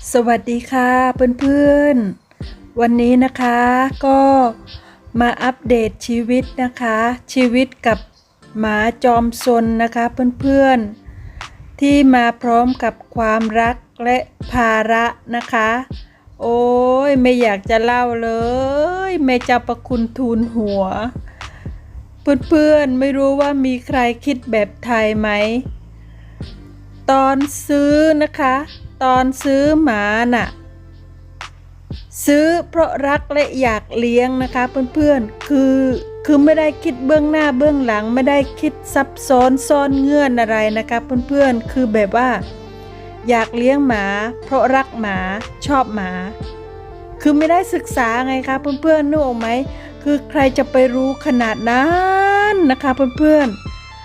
สวัสดีค่ะเพื่อนๆ วันนี้นะคะก็มาอัปเดตชีวิตนะคะ ชีวิตกับหมาจอมซนนะคะเพื่อนๆ ที่มาพร้อมกับความรักและภาระนะคะ โอ้ยไม่อยากจะเล่าเลยแม่เจ้าประคุณทูลหัว เพื่อนๆ ไม่รู้ว่ามีใครคิดแบบไทยไหม ตอนซื้อนะคะ ตอนซื้อหมาน่ะ ซื้อเพราะรักและอยากเลี้ยงนะคะเพื่อนๆ คือคือไม่ได้คิดเบื้องหน้าเบื้องหลังไม่ได้คิดซับซ้อนซ่อนเงื่อนอะไรนะคะเพื่อนๆ คือแบบว่า อยากเลี้ยงหมา เพราะรักหมาชอบหมา คือไม่ได้ศึกษาไงคะเพื่อนๆนึกออกไหมคือใครจะไปรู้ขนาดนั้นนะคะเพื่อน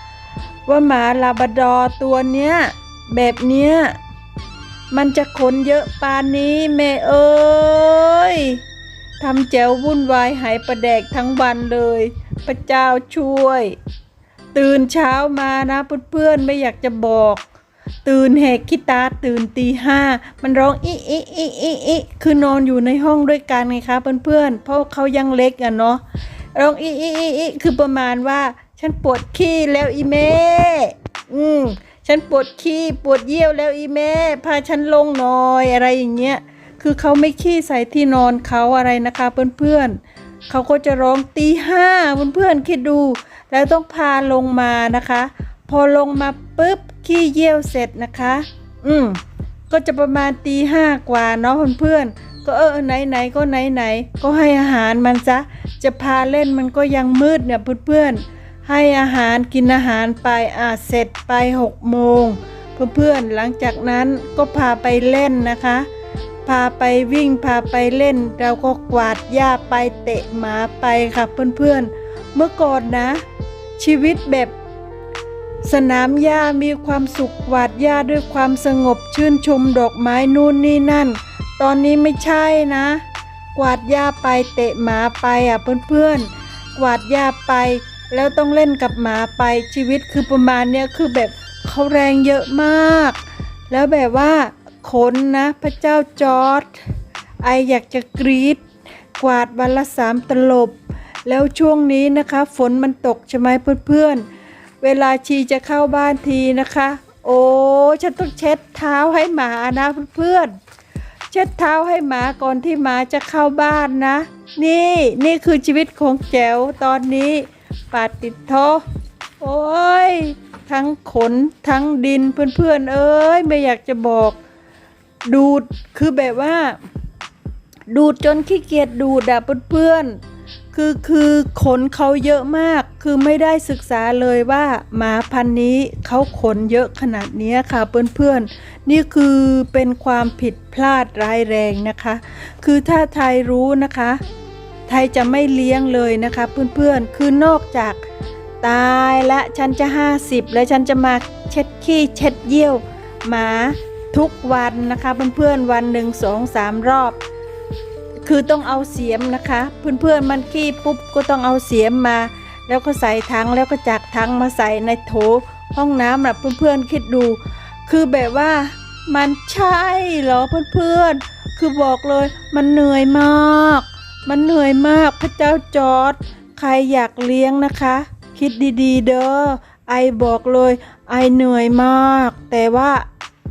ๆว่าหมาลาบราดอตัวเนี้ยแบบเนี้ย มันจะขนเยอะปานนี้แม่เอ้ยทำแจววุ่นวายหายประแดกทั้งวันเลย พระเจ้าช่วย ตื่นเช้ามานะเพื่อนๆไม่อยากจะบอก ตื่นแหกขี้ตาตื่นตีห้ามันร้องอีอีอีอีอีคือนอนอยู่ในห้องด้วยกันไงคะเพื่อนๆเพราะเขายังเล็กอะเนาะร้องอีอีอีอีคือประมาณว่า ฉันปวดขี้แล้วอีเม่อืม ฉันปวดขี้ปวดเยี่ยวแล้วอีแม่พาฉันลงหน่อยอะไรอย่างเงี้ยคือเขาไม่ขี้ใส่ที่นอนเขาอะไรนะคะ เพื่อนๆเขาก็จะร้องตีห้าเพื่อนๆคิดดู แล้วต้องพาลงมานะคะ พอลงมาปุ๊บขี้เยี่ยวเสร็จนะคะ อืมก็จะประมาณตีห้ากว่าเนาะเพื่อนๆก็เออไหนๆก็ไหนๆก็ให้อาหารมันซะจะพาเล่นมันก็ยังมืดเนี่ยเพื่อนๆ ให้อาหารกินอาหารไปอ่าเสร็จไปหกโมงเพื่อนๆหลังจากนั้นก็พาไปเล่นนะคะ พาไปวิ่งพาไปเล่น เราก็กวาดหญ้าไปเตะหมาไปค่ะเพื่อนๆ เมื่อก่อนนะ ชีวิตแบบสนามหญ้ามีความสุขกวาดหญ้าด้วยความสงบชื่นชมดอกไม้นู่นนี่นั่น ตอนนี้ไม่ใช่นะ กวาดหญ้าไปเตะหมาไปอะเพื่อนๆ กวาดหญ้าไป แล้วต้องเล่นกับหมาไปชีวิตคือประมาณเนี้ยคือแบบเขาแรงเยอะมาก แล้วแบบว่าขนนะพระเจ้าจอร์ดไออยากจะกรีดกวาดวันละสามตลบ แล้วช่วงนี้นะคะ ฝนมันตกใช่ไหมเพื่อนๆ เวลาชีจะเข้าบ้านทีนะคะ โอ้ฉันต้องเช็ดเท้าให้หมานะเพื่อนๆ เช็ดเท้าให้หมาก่อนที่หมาจะเข้าบ้านนะ นี่นี่คือชีวิตของแจ๋วตอนนี้ ปาติดโทโอ้ย ทั้งขนทั้งดินเพื่อนๆ เอ้ย ไม่อยากจะบอก ดูดคือแบบว่า ดูดจนขี้เกียจดูดอะเพื่อนๆ คือคือขนเขาเยอะมาก คือไม่ได้ศึกษาเลยว่าหมาพันนี้เขาขนเยอะขนาดนี้ค่ะเพื่อนๆ นี่คือเป็นความผิดพลาดร้ายแรงนะคะ คือถ้าไทยรู้นะคะ ไทยจะไม่เลี้ยงเลยนะคะ เพื่อนๆ คือนอกจากตายและฉันจะห้าสิบแล้วฉันจะมาเช็ดขี้เช็ดเยี่ยวหมาทุกวันนะคะเพื่อนๆวันหนึ่งสองสามรอบ คือต้องเอาเสียมนะคะ เพื่อนๆมันขี้ปุ๊บก็ต้องเอาเสียมมา แล้วก็ใส่ถังแล้วก็จักถังมาใส่ในโถห้องน้ำนะเพื่อนๆคิดดู คือแบบว่ามันใช่เหรอเพื่อนๆคือบอกเลยมันเหนื่อยมาก มันเหนื่อยมากพระเจ้าจอร์ดใครอยากเลี้ยงนะคะ คิดดีๆ เด้อไอบอกเลย ไอเหนื่อยมาก แต่ว่า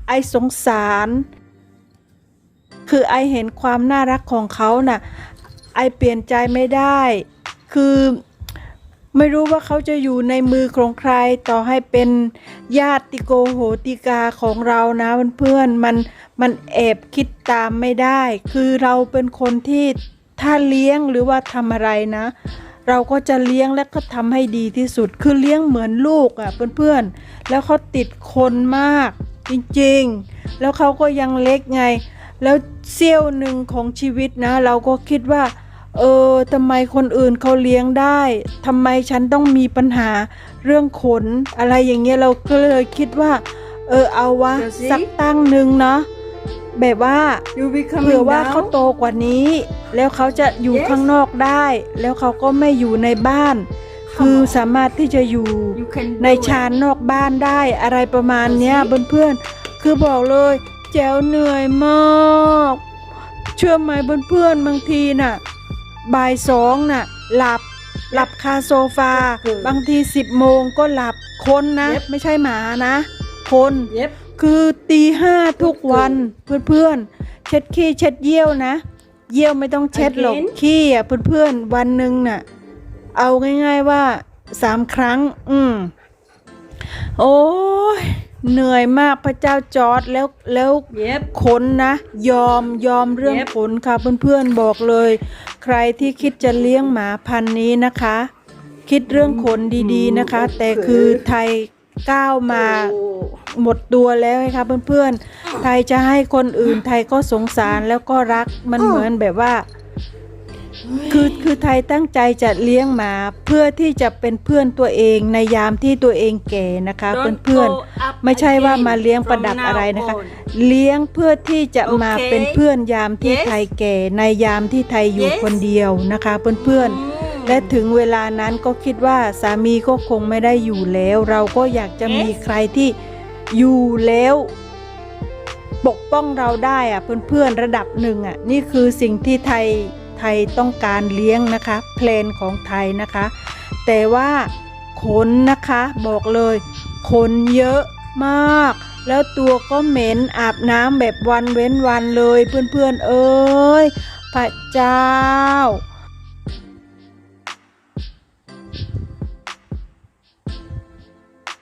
ไอสงสาร คือไอเห็นความน่ารักของเขาน่ะ ไอเปลี่ยนใจไม่ได้ คือไม่รู้ว่าเขาจะอยู่ในมือของใครต่อให้เป็นญาติโกโหติกาของเรานะเพื่อนๆมันมันแอบคิดตามไม่ได้ คือเราเป็นคนที่ ถ้าเลี้ยงหรือว่าทำอะไรนะ เราก็จะเลี้ยงและก็ทำให้ดีที่สุด คือเลี้ยงเหมือนลูกอะ่ะเพื่อนๆ แล้วเขาติดคนมากจริงๆ แล้วเขาก็ยังเล็กไง แล้วเสี้ยวหนึ่งของชีวิตนะ เราก็คิดว่า เออทำไมคนอื่นเขาเลี้ยงได้ทำไมฉันต้องมีปัญหาเรื่องขนอะไรอย่างเงี้ยเราก็เลยคิดว่า เออเอาวะเดี๋ยวสิสักตั้งหนึ่งเนาะ แบบว่า You be เผื่อ coming ว่าเขา down? โตกว่านี้ แล้วเขาจะอยู่ Yes ข้างนอกได้ แล้วเขาก็ไม่อยู่ในบ้าน คือ on สามารถที่จะอยู่ You can ใน do it. ชานนอกบ้านได้อะไรประมาณเนี้ยดูสิเพื่อนๆ คือบอกเลยแจ๋วเหนื่อยมากเชื่อไหมเพื่อนๆบางทีน่ะบ่ายสองน่ะหลับหลับคาโซฟาบางทีสิบโมงก็หลับคนนะไม่ใช่หมานะ คนเย็บ คือตีห้าทุกวันเพื่อนๆ เช็ดขี้เช็ดเยี่ยวนะ เยี่ยวไม่ต้องเช็ดหรอก Again? ขี้อะเพื่อนๆ วันหนึ่งน่ะ เอาง่ายๆว่าสามครั้ง อืม โอ้ยเหนื่อยมากพระเจ้าจอร์ดแล้วแล้วเย็บขนนะ ยอมยอมเรื่อง Yep ขนค่ะเพื่อนๆบอกเลย ใครที่คิดจะเลี้ยงหมาพันธุ์นี้นะคะ คิดเรื่องขนดีๆนะคะ แต่คือไทย ก้าวมาโอ้หมดตัวแล้วไงคะเพื่อนๆ ไทยจะให้คนอื่นไทยก็สงสารแล้วก็รักมันเหมือนแบบว่า คือคือไทยตั้งใจจะเลี้ยงหมาเพื่อที่จะเป็นเพื่อนตัวเองในยามที่ตัวเองแก่นะคะ Don't เพื่อน go up ๆไม่ใช่ว่ามา again เลี้ยงประดับ from now อะไรนะคะ on เลี้ยงเพื่อที่จะมาโอเคเป็นเพื่อนยามที่ Yes ไทยแก่ในยามที่ไทยอยู่ Yes คนเดียวนะคะเพื่อนๆอืม และถึงเวลานั้นก็คิดว่าสามีก็คงไม่ได้อยู่แล้ว เราก็อยากจะมีใครที่อยู่แล้วปกป้องเราได้อะเพื่อนๆระดับหนึ่งอะนี่คือสิ่งที่ไทยไทยต้องการเลี้ยงนะคะเพลนของไทยนะคะ แต่ว่าขนนะคะบอกเลยขนเยอะมาก แล้วตัวก็เหม็นอาบน้ำแบบวันเว้นวันเลยเพื่อนๆเอ้ยพระเจ้า